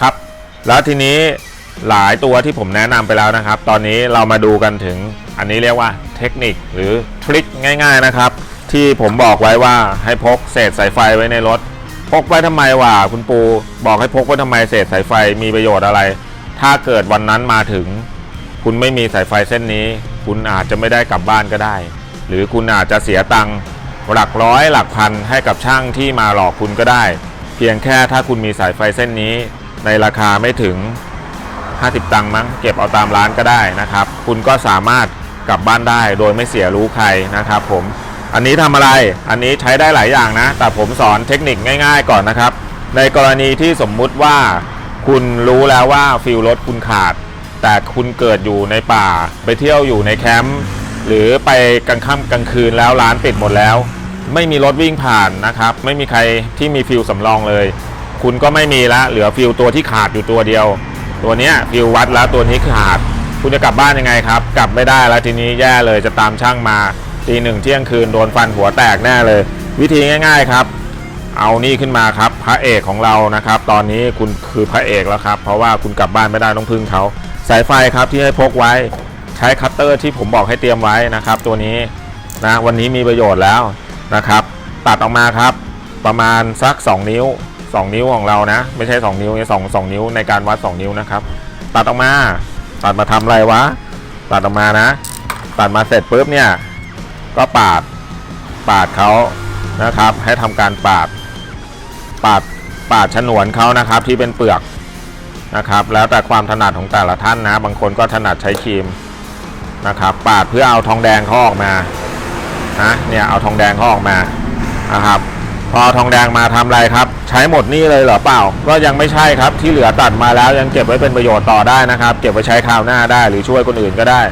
ครับ แล้วทีนี้หลายตัวที่ผมแนะนำไปแล้วนะครับ ตอนนี้เรามาดูกันถึงอันนี้เรียกว่าเทคนิคหรือทริคง่ายๆนะครับ ที่ผมบอกไว้ว่าให้พกเศษสายไฟไว้ในรถ พกไว้ทำไมวะคุณปู บอกให้พกไว้ทำไมเศษสายไฟมีประโยชน์อะไร ถ้าเกิดวันนั้นมาถึง คุณไม่มีสายไฟเส้นนี้ คุณอาจจะไม่ได้กลับบ้านก็ได้ หรือคุณอาจจะเสียตังค์หลักร้อยหลักพันให้กับช่างที่มาหลอกคุณก็ได้ เพียงแค่ถ้าคุณมีสายไฟเส้นนี้ ในราคาไม่ถึง 50 ตังค์มั้งเก็บเอาตามร้านก็ได้นะครับ คุณก็สามารถกลับบ้านได้โดยไม่เสียรู้ใครนะครับ ผมอันนี้ทำอะไรอันนี้ใช้ได้หลายอย่างนะ แต่ผมสอนเทคนิคง่าย ๆ ก่อนนะครับ ในกรณีที่สมมุติว่า คุณรู้แล้วว่าฟิลรถคุณขาด แต่คุณเกิดอยู่ในป่า ไปเที่ยวอยู่ในแคมป์หรือไปกลางค่ำกลางคืนแล้วร้านปิดหมดแล้ว ไม่มีรถวิ่งผ่านนะครับ ไม่มีใครที่มีฟิลสำรองเลย คุณก็ไม่มีละเหลือฟิลตัวที่ขาดอยู่ตัวเดียว ตัวเนี้ยฟิลวัดแล้วตัวนี้ขาด คุณจะกลับบ้านยังไงครับ กลับไม่ได้แล้วทีนี้แย่เลยจะตามช่างมาตีหนึ่งเที่ยงคืนโดนฟันหัวแตกแน่เลย วิธีง่าย ๆครับ เอานี่ขึ้นมาครับพระเอกของเรานะครับ ตอนนี้คุณคือพระเอกแล้วครับ เพราะว่าคุณกลับบ้านไม่ได้ต้องพึ่งเขาสายไฟครับที่ให้พกไว้ใช้คัตเตอร์ที่ผมบอกให้เตรียมไว้นะครับ ตัวนี้นะวันนี้มีประโยชน์แล้วนะครับ ตัดออกมาครับประมาณสัก 2 นิ้ว 2 นิ้วของเรานะ ไม่ใช่ 2 นิ้วเนี่ยสองสองนิ้วในการวัด 2 นิ้วนะครับ ตัดออกมาตัดมาทำอะไรวะ ตัดออกมานะ ตัดมาเสร็จปุ๊บเนี่ย ก็ปาดปาดเขานะครับ ให้ทำการปาดปาดปาดฉนวนเขานะครับที่เป็นเปลือกนะครับ แล้วแต่ความถนัดของแต่ละท่านนะ บางคนก็ถนัดใช้ครีมนะครับ ปาดเพื่อเอาทองแดงเขาออกมานะเนี่ยเอาทองแดงเขาออกมานะครับ อทองแดงมาทำไรครับ ใช้หมดนี่เลยเหรอเปล่า ก็ยังไม่ใช่ครับที่เหลือตัดมาแล้วยังเก็บไว้เป็นประโยชน์ต่อได้นะครับ เก็บไว้ใช้คราวหน้าได้หรือช่วยคนอื่นก็ได้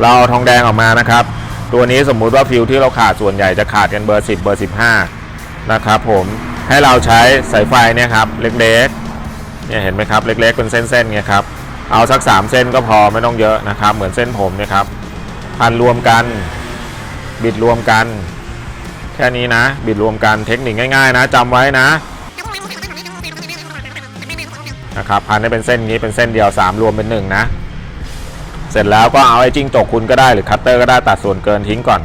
เราเอาทองแดงออกมานะครับ ตัวนี้สมมุติว่าฟิวที่เราขาดส่วนใหญ่จะขาดกันเบอร์ 10 เบอร์ 15 นะครับผมให้เราใช้สายไฟเนี่ยครับเล็กๆเนี่ยเห็นไหมครับเล็กๆเป็นเส้นๆเนี่ยครับเอาสัก 3 เส้นก็พอไม่ต้องเยอะนะครับ เหมือนเส้นผมเนะครับพันรวมกันบิดรวมกัน แค่นี้นะ บิดรวมกันเทคนิคง่ายๆ นะจำไว้นะนะครับพันให้เป็นเส้นนี้เป็นเส้นเดียว 3 รวมเป็น 1 นะ เสร็จแล้วก็เอาไอ้จิ้งจกคุณก็ได้หรือคัตเตอร์ก็ได้ตัดส่วนเกินทิ้งก่อน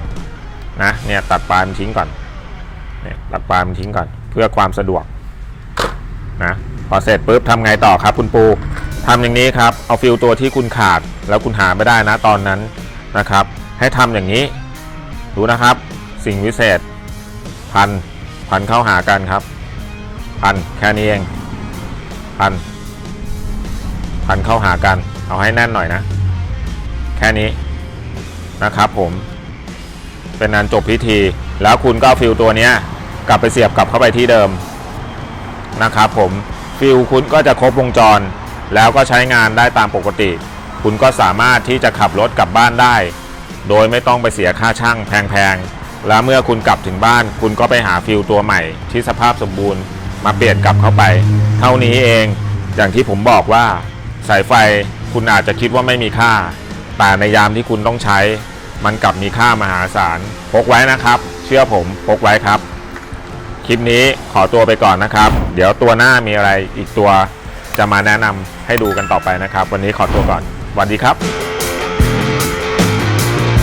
นะเนี่ยตัดปลายมันทิ้งก่อนเนี่ยตัดปลายมันทิ้งก่อน เพื่อความสะดวกนะพอเสร็จปุ๊บทำไงต่อครับคุณปูทำอย่างนี้ครับเอาฟิลตัวที่คุณขาดแล้วคุณหาไม่ได้นะตอนนั้นนะครับ ให้ทำอย่างนี้ดูนะครับ สิ่งวิเศษ พันพันเข้าหากันครับ พันแค่นี้เอง พัน พันเข้าหากัน เอาให้แน่นหน่อยนะ แค่นี้นะครับผม เป็นนันจบพิธี แล้วคุณก็ฟิลตัวเนี้ยกลับไปเสียบกลับเข้าไปที่เดิมนะครับผมฟิลคุณก็จะครบวงจร แล้วก็ใช้งานได้ตามปกติ คุณก็สามารถที่จะขับรถกลับบ้านได้ โดยไม่ต้องไปเสียค่าช่างแพงๆ แล้วเมื่อคุณกลับถึงบ้าน คุณก็ไปหาฟิลตัวใหม่ที่สภาพสมบูรณ์มาเปลี่ยนกลับเข้าไป เท่านี้เองอย่างที่ผมบอกว่า สายไฟคุณอาจจะคิดว่าไม่มีค่า แต่ในยามที่คุณต้องใช้ มันกลับมีค่ามหาศาลพกไว้นะครับ เชื่อผมพกไว้ครับ คลิปนี้ขอตัวไปก่อนนะครับ เดี๋ยวตัวหน้ามีอะไรอีกตัวจะมาแนะนำให้ดูกันต่อไปนะครับ วันนี้ขอตัวก่อนสวัสดีครับ